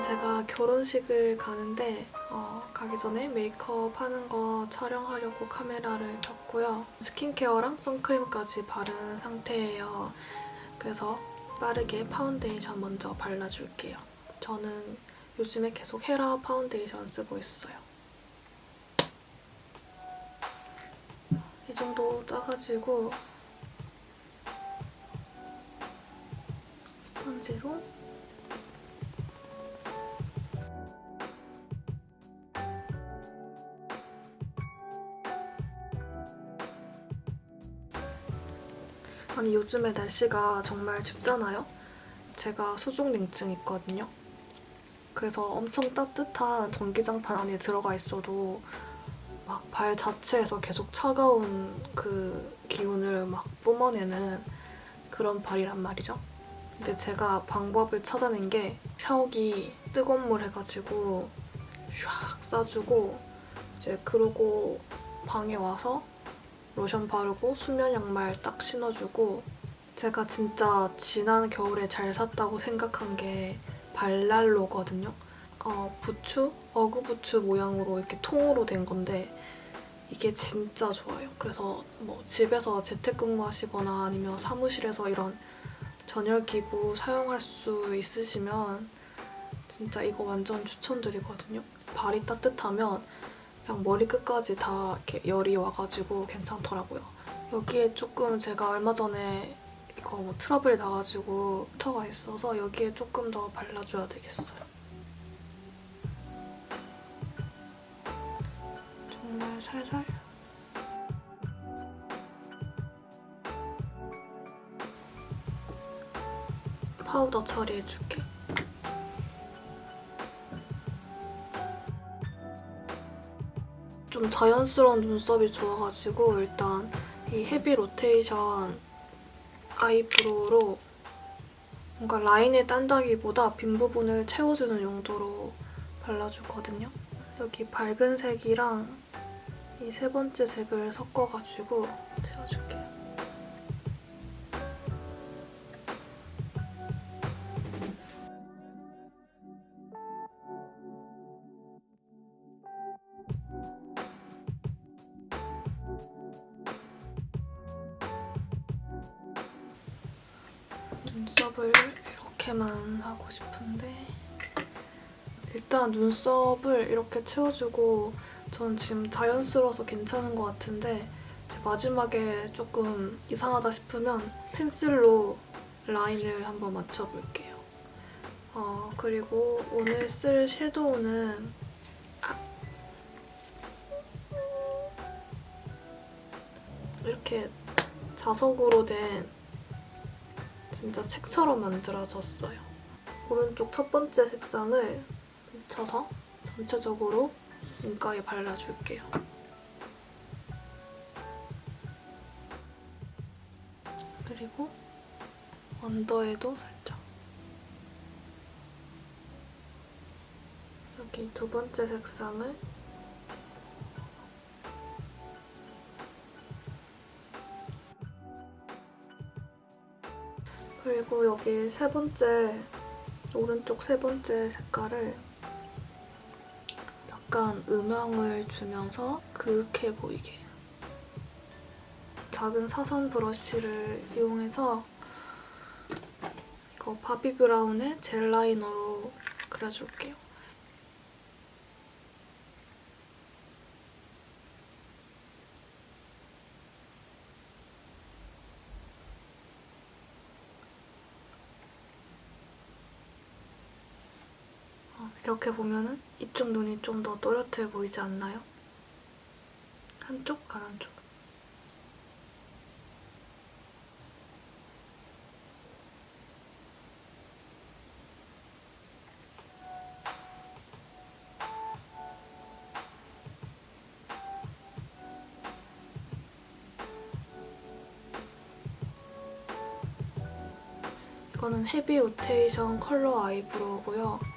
제가 결혼식을 가는데 어, 가기 전에 메이크업 하는 거 촬영하려고 카메라를 켰고요. 스킨케어랑 선크림까지 바른 상태예요. 그래서 빠르게 파운데이션 먼저 발라줄게요. 저는 요즘에 계속 헤라 파운데이션 쓰고 있어요. 이 정도 짜가지고 스펀지로 아니 요즘에 날씨가 정말 춥잖아요? 제가 수족냉증 있거든요. 그래서 엄청 따뜻한 전기장판 안에 들어가 있어도 막 발 자체에서 계속 차가운 그 기운을 막 뿜어내는 그런 발이란 말이죠. 근데 제가 방법을 찾아낸 게 샤워기 뜨거운 물 해가지고 샥 쏴주고 이제 그러고 방에 와서 로션 바르고 수면 양말 딱 신어주고 제가 진짜 지난 겨울에 잘 샀다고 생각한 게 발랄로거든요. 어, 부추? 어구 부추 모양으로 이렇게 통으로 된 건데 이게 진짜 좋아요. 그래서 뭐 집에서 재택근무하시거나 아니면 사무실에서 이런 전열기구 사용할 수 있으시면 진짜 이거 완전 추천드리거든요. 발이 따뜻하면 그냥 머리 끝까지 다 이렇게 열이 와가지고 괜찮더라고요. 여기에 조금 제가 얼마 전에 이거 뭐 트러블 나가지고 터가 있어서 여기에 조금 더 발라줘야 되겠어요. 정말 살살. 파우더 처리해줄게. 좀 자연스러운 눈썹이 좋아가지고 일단 이 헤비 로테이션 아이브로우로 뭔가 라인을 딴다기보다 빈 부분을 채워주는 용도로 발라주거든요. 여기 밝은 색이랑 이 세 번째 색을 섞어가지고 채워줄게요. 눈썹을 이렇게만 하고 싶은데 일단 눈썹을 이렇게 채워주고 저는 지금 자연스러워서 괜찮은 것 같은데 마지막에 조금 이상하다 싶으면 펜슬로 라인을 한번 맞춰볼게요. 어, 그리고 오늘 쓸 섀도우는 아. 이렇게 자석으로 된 진짜 책처럼 만들어졌어요. 오른쪽 첫 번째 색상을 묻혀서 전체적으로 눈가에 발라줄게요. 그리고 언더에도 살짝. 여기 두 번째 색상을 그리고 여기 세 번째, 오른쪽 세 번째 색깔을 약간 음영을 주면서 그윽해 보이게 작은 사선 브러쉬를 이용해서 이거 바비 브라운의 젤 라이너로 그려줄게요. 어, 이렇게 보면은 이쪽 눈이 좀 더 또렷해 보이지 않나요? 한쪽, 안 한쪽. 이거는 헤비 로테이션 컬러 아이브로우고요.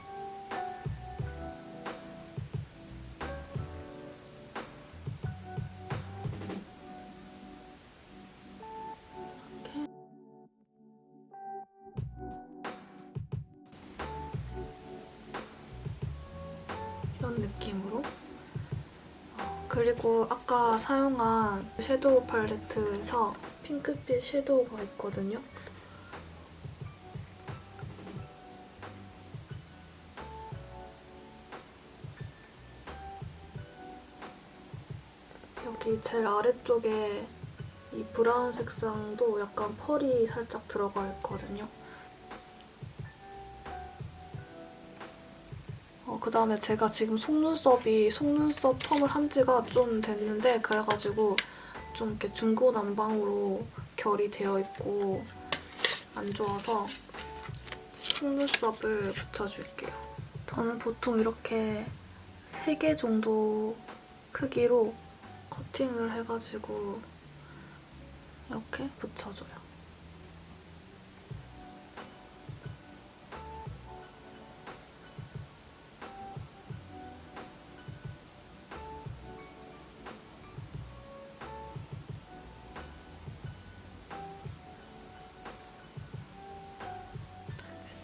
그리고 아까 사용한 섀도우 팔레트에서 핑크빛 섀도우가 있거든요. 여기 제일 아래쪽에 이 브라운 색상도 약간 펄이 살짝 들어가 있거든요. 그 다음에 제가 지금 속눈썹이 속눈썹 펌을 한 지가 좀 됐는데 그래가지고 좀 이렇게 중구난방으로 결이 되어 있고 안 좋아서 속눈썹을 붙여줄게요. 저는 보통 이렇게 3개 정도 크기로 커팅을 해가지고 이렇게 붙여줘요.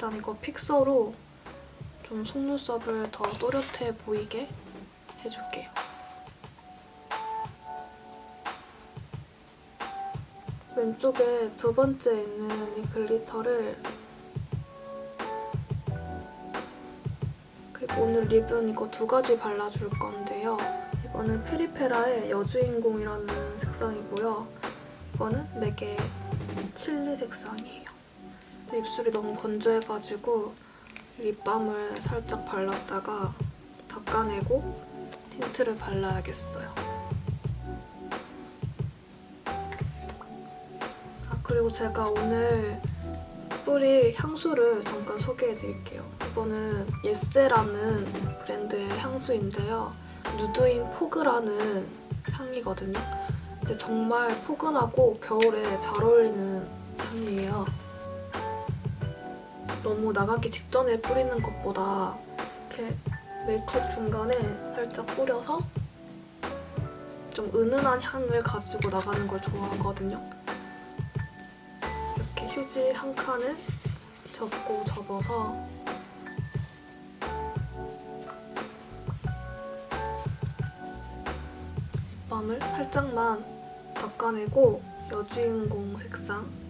일단 이거 픽서로 좀 속눈썹을 더 또렷해 보이게 해줄게요. 왼쪽에 두 번째 있는 이 글리터를 그리고 오늘 립은 이거 두 가지 발라줄 건데요. 이거는 페리페라의 여주인공이라는 색상이고요. 이거는 맥의 칠리 색상이에요. 입술이 너무 건조해가지고 립밤을 살짝 발랐다가 닦아내고 틴트를 발라야겠어요. 아, 그리고 제가 오늘 뿌릴 향수를 잠깐 소개해드릴게요. 이거는 예세라는 브랜드의 향수인데요. 누드인 포그라는 향이거든요. 근데 정말 포근하고 겨울에 잘 어울리는 향이에요. 너무 나가기 직전에 뿌리는 것보다 이렇게 메이크업 중간에 살짝 뿌려서 좀 은은한 향을 가지고 나가는 걸 좋아하거든요. 이렇게 휴지 한 칸을 접고 접어서 립밤을 살짝만 닦아내고 여주인공 색상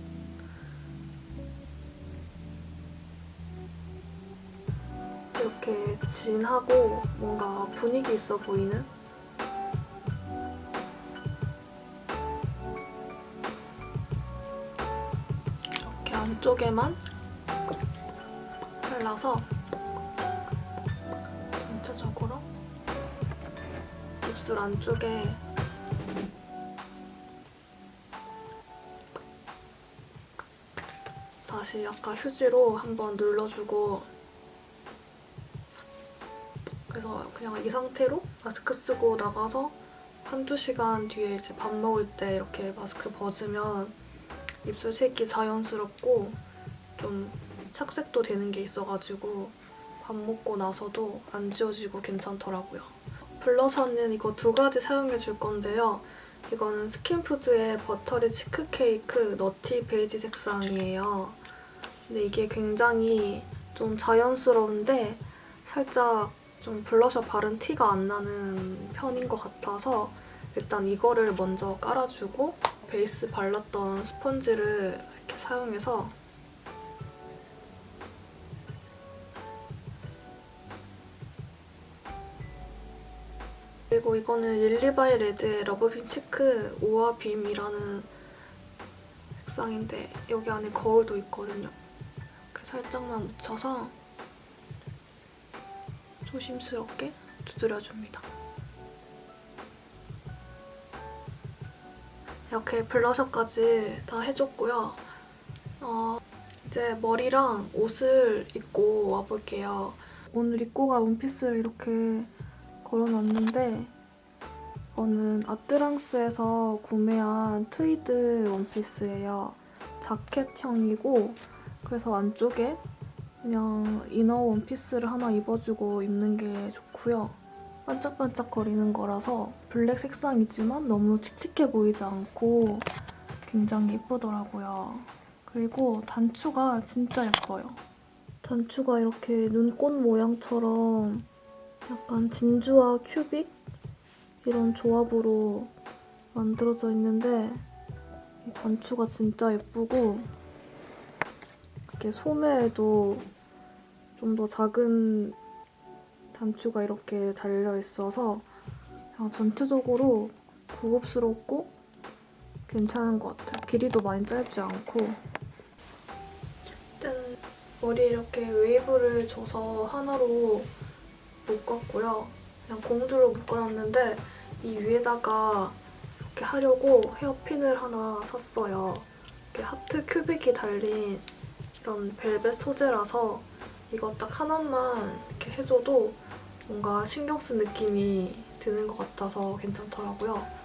이렇게 진하고 뭔가 분위기 있어 보이는? 이렇게 안쪽에만 발라서 전체적으로 입술 안쪽에 다시 아까 휴지로 한번 눌러주고 그냥 이 상태로 마스크 쓰고 나가서 한두 시간 뒤에 이제 밥 먹을 때 이렇게 마스크 벗으면 입술 색이 자연스럽고 좀 착색도 되는 게 있어가지고 밥 먹고 나서도 안 지워지고 괜찮더라고요. 블러셔는 이거 두 가지 사용해 줄 건데요. 이거는 스킨푸드의 버터리 치크 케이크 너티 베이지 색상이에요. 근데 이게 굉장히 좀 자연스러운데 살짝 좀 블러셔 바른 티가 안 나는 편인 것 같아서 일단 이거를 먼저 깔아주고 베이스 발랐던 스펀지를 이렇게 사용해서 그리고 이거는 릴리바이 레드의 러브핀 치크 오아 빔이라는 색상인데 여기 안에 거울도 있거든요. 이렇게 살짝만 묻혀서 조심스럽게 두드려줍니다. 이렇게 블러셔까지 다 해줬고요. 어, 이제 머리랑 옷을 입고 와볼게요. 오늘 입고 갈 원피스를 이렇게 걸어놨는데 이거는 아뜨랑스에서 구매한 트위드 원피스예요. 자켓형이고 그래서 안쪽에 그냥 이너 원피스를 하나 입어주고 입는 게 좋고요. 반짝반짝거리는 거라서 블랙 색상이지만 너무 칙칙해 보이지 않고 굉장히 예쁘더라고요. 그리고 단추가 진짜 예뻐요. 단추가 이렇게 눈꽃 모양처럼 약간 진주와 큐빅 이런 조합으로 만들어져 있는데 이 단추가 진짜 예쁘고 이렇게 소매에도 좀 더 작은 단추가 이렇게 달려 있어서 그냥 전체적으로 고급스럽고 괜찮은 것 같아요. 길이도 많이 짧지 않고 짠! 머리에 이렇게 웨이브를 줘서 하나로 묶었고요. 그냥 공주로 묶어놨는데 이 위에다가 이렇게 하려고 헤어핀을 하나 샀어요. 이렇게 하트 큐빅이 달린 이런 벨벳 소재라서 이거 딱 하나만 이렇게 해줘도 뭔가 신경 쓴 느낌이 드는 것 같아서 괜찮더라고요.